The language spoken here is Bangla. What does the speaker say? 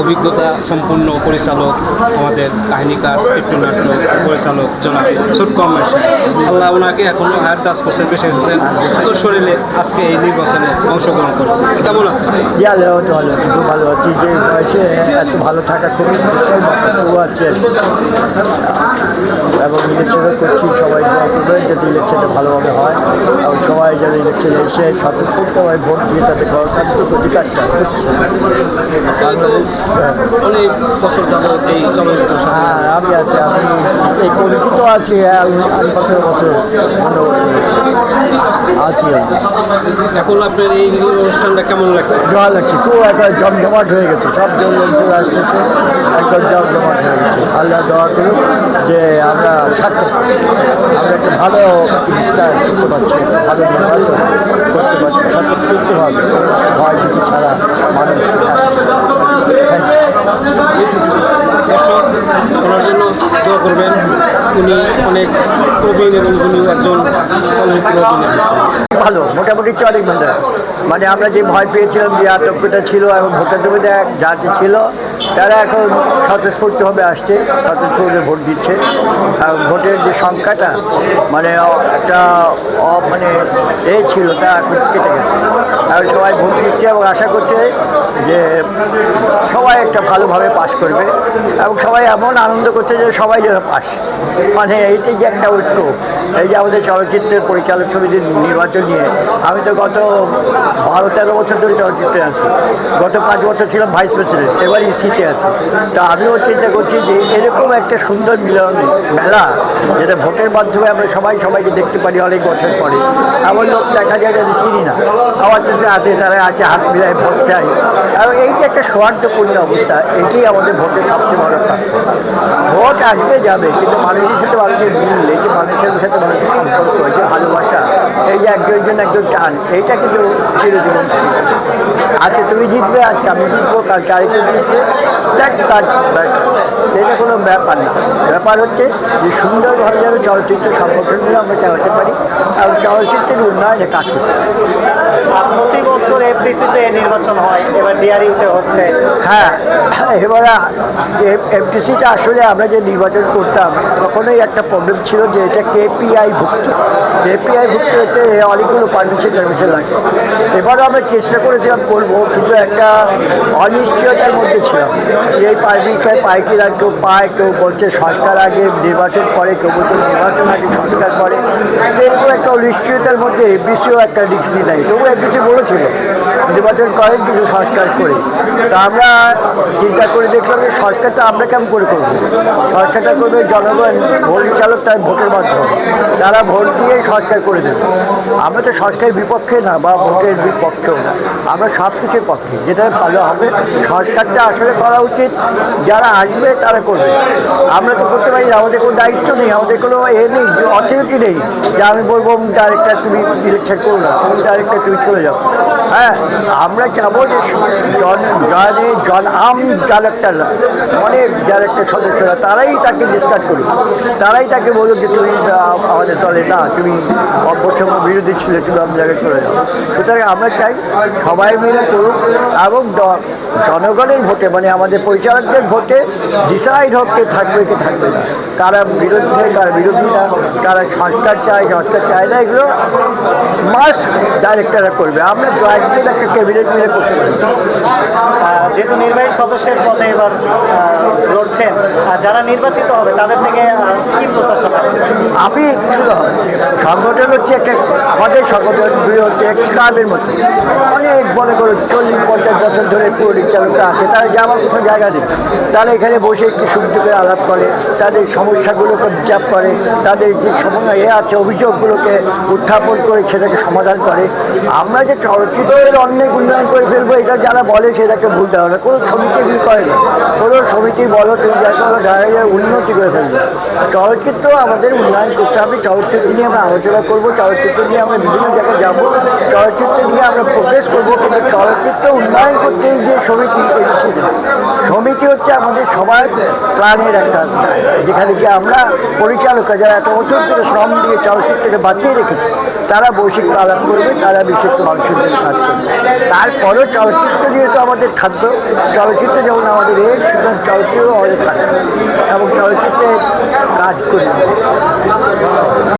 অভিজ্ঞতা সম্পূর্ণ পরিচালক, আমাদের কাহিনীকার, চিত্রনাট্য পরিচালক জনাব সুর কমেশ আল্লাহ ওনাকে এখন হায়ার দাস কোর্সের বেশি এসেছেন। সুস্থ শরীরে আজকে এই নির্বাচনে অংশগ্রহণ করেছেন। কেমন আছে ভালো আছি। যে এত ভালো থাকা খুবই আছে। এবং ইলেকশনও করছি সবাই দোয়া করবেন যাতে ইলেকশনটা ভালোভাবে হয়। এবং সবাই যেন ইলেকশনে এসে স্বতঃস্ফূর্তভাবে ভোট দিয়ে তাদের গণতান্ত্রিক অধিকারটা অনেক বছর যাবত এই চলচ্চিত্র হ্যাঁ আমি আছি আমি এই পরিচিত আছি আমি সতেরো বছর আছি। এখন আপনার এই অনুষ্ঠানটা কেমন লাগছে? জল লাগছে খুব একবার জমজমাট হয়ে গেছে সব লোকজন আসতেছে একবার জমজমাট হয়ে গেছে। আল্লাহ দোয়া করুক। যে আমরা একটা ভালো জিনিসটা করতে পারছি ভালো নির্বাচন করতে পারছি স্বতঃস্ফূর্তভাবে ভয় কিছু ছাড়া মানুষ Thank you. দর্শক ওনার জন্য দোয়া করবেন উনি অনেক প্রবীণ এবং উনি একজন চলচ্চিত্র ভালো, মোটামুটি চলে মানে মানে আমরা যে ভয় পেয়েছিলাম যে আতঙ্কটা ছিল এবং ভোটার জমিতে যাতে ছিল, তারা এখন স্বতঃস্ফূর্তভাবে আসছে স্বতঃস্ফূর্ত ভোট দিচ্ছে। আর ভোটের যে সংখ্যাটা মানে একটা মানে এ ছিল, তা এখন কেটে গেছে। আর সবাই ভোট দিচ্ছে এবং আশা করছে যে সবাই একটা ভালোভাবে পাশ করবে এবং সবাই এমন আনন্দ করছে যে সবাই যেন পাস। মানে এইটাই যে একটা ঐক্য এই যে আমাদের চলচ্চিত্রের পরিচালক সমিতির নির্বাচন নিয়ে, আমি তো গত বারো তেরো বছর ধরে চলচ্চিত্রে আছি। গত পাঁচ বছর ছিলাম ভাইস প্রেসিডেন্ট এবার ইসিতে আছি। তা আমিও চিন্তা করছি যে এরকম একটা সুন্দর মিলন মেলা, যেটা ভোটের মাধ্যমে আমরা সবাই সবাইকে দেখতে পারি অনেক বছর পরে, এমন লোক দেখা যায় যাদের চিনি না। আমার চোখে আছে, তারা আছে, হাত মিলায়, ভোট চাই এবং এই যে একটা সৌহার্দ্যপূর্ণ অবস্থা এটি আমাদের ভোটের সবচেয়ে বড় প্রাপ্য ভোট আসবে, যাবে, কিন্তু মানুষের সাথে মানুষের এই মানুষের সাথে মানুষের সম্পর্ক যে ভালোবাসা। এই যে একজন জন একজন টান এইটা কিন্তু চিরজীবন আচ্ছা তুমি জিতবে আজকে, আমি জিতবো, কালকে আরেকজন জিতবে। দেখ ব্যাপার না। ব্যাপার হচ্ছে যে সুন্দরভাবে যেন চলচ্চিত্র সংগঠনগুলো আমরা চালাতে পারি এবং চলচ্চিত্রের উন্নয়নে কাজ করতে প্রতি বছর এফডিসিতে নির্বাচন হয় এবার ডিআরইউতে হচ্ছে। হ্যাঁ এবারে এফটিসিটা আসলে আমরা যে নির্বাচন করতাম তখনই একটা প্রবলেম ছিল যে এটা কেপিআই ভুক্ত। কেপিআই ভুক্ত এতে অনেকগুলো পারমিশন টারমিশন লাগে। এবারও আমরা চেষ্টা করেছিলাম করব কিন্তু একটা অনিশ্চয়তার মধ্যে ছিলাম। যে এই পারমিশন পায় কিনা কেউ পায় কেউ বলছে সরকার আগে নির্বাচন করে, কেউ বলছে নির্বাচন আগে সংস্কার করে। এরকম একটা অনিশ্চয়তার মধ্যে এফডিসিও একটা রিক্স নিয়ে নেয় তবু এফডিসি বলেছিল। নির্বাচন করেন কিছু সংস্কার করে। তা আমরা চিন্তা করে দেখলাম যে সরকারটা আমরা কেমন করে করব? সরকারটা করবে জনগণ পরিচালক তার ভোটের মাধ্যমে। তারা ভোট দিয়েই সংস্কার করে দেবে। আমরা তো সরকারের বিপক্ষে না বা ভোটের বিপক্ষেও না। আমরা সব কিছুর পক্ষে। যেটা ভালো হবে সংস্কারটা আসলে করা উচিত। যারা আসবে, তারা করবে। আমরা তো করতে পারি আমাদের কোনো দায়িত্ব নেই। আমাদের কোনো এ নেই, অথরিটি নেই। যে আমি বলব, ডাইরেক্টর তুমি ইলেকশন করো না। তুমি ডাইরেক্টর তুমি চলে যাও। হ্যাঁ? আমরা চাবো যে জন জনে, জন আম ডাইরেক্টররা অনেক ডাইরেক্টর সদস্যরা, তারাই তাকে ডিসকাস করুক। তারাই তাকে বলুক যে, তুমি আমাদের দলে না, তুমি অপসম্য বিরোধী ছিল, তুমি আমি জায়গায় চলে যাও। সুতরাং আমরা চাই সবাই মিলে করুক এবং জনগণের ভোটে মানে আমাদের পরিচালকদের ভোটে ডিসাইড হোক কে থাকবে কে থাকবে না। কারা বিরুদ্ধে কারা বিরোধী না কারা সংস্কার চায় সংস্কার চায় না এগুলো মাস ডাইরেক্টররা করবে। আমরা একদিন একটা ক্যাবিনেট মিলে করতে পারি। যেহেতু নির্বাহী সদস্যের পদে এবার লড়ছেন আর যারা নির্বাচিত হবে তাদের থেকে কি প্রত্যাশা? আমি শুধু সংগঠন হচ্ছে একটা আমাদের সংগঠন হচ্ছে ক্লাবের মতো। অনেক মনে করো চল্লিশ পঞ্চাশ বছর ধরে পরিচালকরা আছে, তারা যে আমার কোথাও জায়গা নেই। তারা এখানে বসে একটু সুখ আলাপ করে, তাদের সমস্যাগুলোকে বিচার করে, তাদের যে সময় এ আছে, অভিযোগগুলোকে উত্থাপন করে সেটাকে সমাধান করে। আমরা যে চলচ্চিত্রের অনেক উন্নয়ন করে ফেলব, এটা যারা বলে সেটাকে ভুল না কোনো সমিতি ভুল করে না। কোনো সমিতি বলো, তুমি যাকে উন্নতি করে ফেলবে। চলচ্চিত্র আমাদের উন্নয়ন করতে হবে। চলচ্চিত্র নিয়ে আমরা আলোচনা করব, চলচ্চিত্র নিয়ে আমরা বিভিন্ন জায়গায় যাব, চলচ্চিত্র নিয়ে আমরা প্রোগ্রেস করব। কিন্তু চলচ্চিত্র উন্নয়ন করতে যে সমিতি সমিতি হচ্ছে আমাদের সবার প্রাণের একটা যেখানে কি আমরা পরিচালকরা যারা এত বছর ধরে শ্রম দিয়ে চলচ্চিত্রকে বাঁচিয়ে রেখেছি, তারা বৈশিক আলাপ করবে, তারা বিশেষ মানুষের জন্য কাজ করবে। তারপরেও চলচ্চিত্র যেহেতু আমাদের খাদ্য, চলচ্চিত্র যেমন আমাদের এ সুতরাং চলচ্চিত্র আমাদের খাদ্য এবং চলচ্চিত্রে কাজ করি।